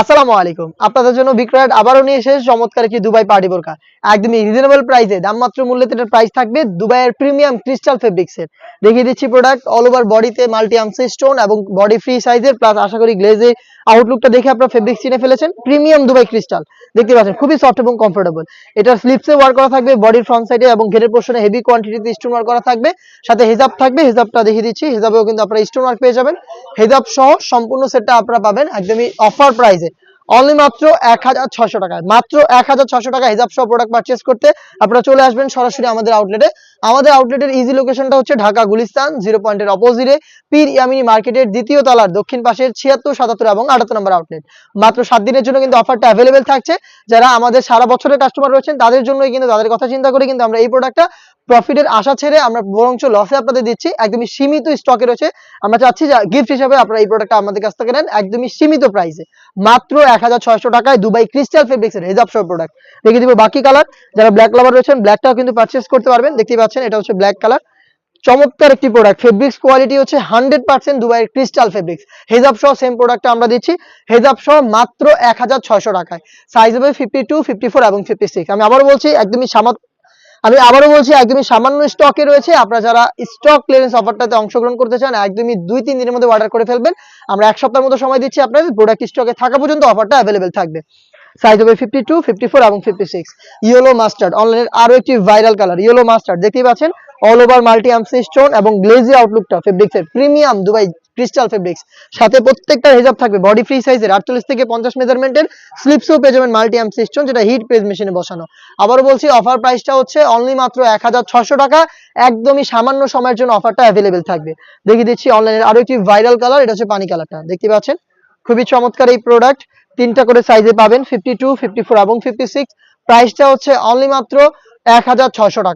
আসসালামু আলাইকুম। আপনাদের জন্য বিক্রয় আবারও নিয়ে এসেছে চমৎকার একটি দুবাই পার্টি বোরকা। একদমই রিজনেবল প্রাইসে দাম মাত্র মূল্যে এটার প্রাইস থাকবে দুবাইয়ের প্রিমিয়াম ক্রিস্টাল ফেব্রিক্সের দেখিয়ে দিচ্ছি প্রোডাক্ট অল ওভার বডিতে মাল্টি আমসি স্টোন এবং বডি ফ্রি সাইজের প্লাস আশা করি গ্লেজে আউটলুকটা দেখে আপনারা ফেব্রিক চিনে ফেলেছেন। প্রিমিয়াম দুবাই ক্রিস্টাল দেখতে পাচ্ছেন, খুবই সফট এবং কমফোর্টেবল এটার স্লিপসে ওয়ার করা থাকবে বডির ফ্রন্ট সাইডে এবং ঘেরের পোর্শনে হেভি কোয়ান্টিটিতে স্টোন ওয়ার করা থাকবে। সাথে হেজাব থাকবে হেজাবটা দেখিয়ে দিচ্ছি। হেজাবেও কিন্তু আপনারা স্টোন ওয়ার্ক পেয়ে যাবেন। হেজাব সহ সম্পূর্ণ সেটটা আপনারা পাবেন, একদমই অফার প্রাইসে অনলি মাত্র এক হাজার ছশো টাকায়। মাত্র এক হাজার ছশো টাকা হিসাব সহ প্রোডাক্ট পারচেস করতে আপনারা চলে আসবেন সরাসরি আমাদের আউটলেটে আমাদের আউটলেটের ইজি লোকেশনটা হচ্ছে ঢাকা গুলিস্তান জিরো পয়েন্টের অপোজিটে পীর ইয়ামিনী মার্কেটের দ্বিতীয় তলার দক্ষিণ পাশের ছিয়াত্তর, সাতাত্তর এবং আটাত্তর নম্বর আউটলেট মাত্র সাত দিনের জন্য কিন্তু অফারটা অ্যাভেলেবেল থাকছে। যারা আমাদের সারা বছরের কাস্টমার রয়েছেন, তাদের জন্যই কিন্তু তাদের কথা চিন্তা করে কিন্তু আমরা এই প্রোডাক্টটা প্রফিটের আশা ছেড়ে আমরা বরঞ্চ লসে আপনাদের দিচ্ছি। একদমই সীমিত স্টকে রয়েছে। আমরা চাচ্ছি যে গিফট হিসাবে আপনারা এই প্রোডাক্টটা আমাদের কাছ থেকে নেন। একদমই সীমিত প্রাইসে মাত্র এক হাজার ছয়শো টাকায় দুবাই ক্রিস্টাল ফেব্রিক্স এর হেজাব সহ প্রোডাক্ট দেখিয়ে দিব বাকি কালার যারা ব্ল্যাক লাভার রয়েছেন ব্ল্যাকটাও কিন্তু পারচেস করতে পারবেন। দেখতেই পাচ্ছেন, এটা হচ্ছে ব্ল্যাক কালার চমৎকার একটি প্রোডাক্ট ফেব্রিক্স কোয়ালিটি হচ্ছে হান্ড্রেড পার্সেন্ট দুবাইয়ের ক্রিস্টাল ফেব্রিক্স হেজাব সহ সেম প্রোডাক্টটা আমরা দিচ্ছি। হেজাব সহ মাত্র এক হাজার ছয়শো টাকায়। সাইজ হবে ফিফটি টু ফিফটি ফোর এবং ফিফটি সিক্স আমি আবার বলছি, একদমই আমি আবারও বলছি, একদমই সামান্য স্টকে রয়েছে। আপনারা যারা স্টক ক্লিয়ারেন্স অফারটাতে অংশগ্রহণ করতে চান, একদমই দুই, তিন দিনের মধ্যে অর্ডার করে ফেলবেন। আমরা এক সপ্তাহের মতো সময় দিচ্ছি আপনাদের প্রোডাক্ট স্টকে থাকা পর্যন্ত অফারটা অ্যাভেলেবেল থাকবে। সাইজ হবে ফিফটি টু ফিফটি ফোর এবং ফিফটি সিক্স ইয়েলো মাস্টার্ড অনলাইনের আরও একটি ভাইরাল কালার ইয়েলো মাস্টার্ড দেখতেই পাচ্ছেন? অল ওভার মাল্টি আমসি স্টোন এবং গ্লেজি আউটলুকটা ফেব্রিক্স এর প্রিমিয়াম দুবাই ক্রিস্টাল ফেব্রিক্স সাথে প্রত্যেকটা হেজাব থাকবে বডি ফ্রি সাইজের আটচল্লিশ থেকে পঞ্চাশ মেজারমেন্টের স্লিপসও পেয়ে যাবেন মাল্টি আমসি স্টোন যেটা হিট প্রেস মেশিনে বসানো। আবারও বলছি অফার প্রাইসটা হচ্ছে অনলি মাত্র এক টাকা। একদমই সামান্য সময়ের জন্য অফারটা অ্যাভেলেবেল থাকবে। দেখিয়ে দিচ্ছি অনলাইনের আরও একটি ভাইরাল কালার এটা হচ্ছে পানি কালারটা দেখতে পাচ্ছেন? খুবই চমৎকার এই প্রোডাক্ট তিনটা করে সাইজে পাবেন ফিফটি টু ফিফটি ফোর এবং ফিফটি সিক্স প্রাইসটা হচ্ছে অনলি মাত্র এক হাজার ছশো টাকা।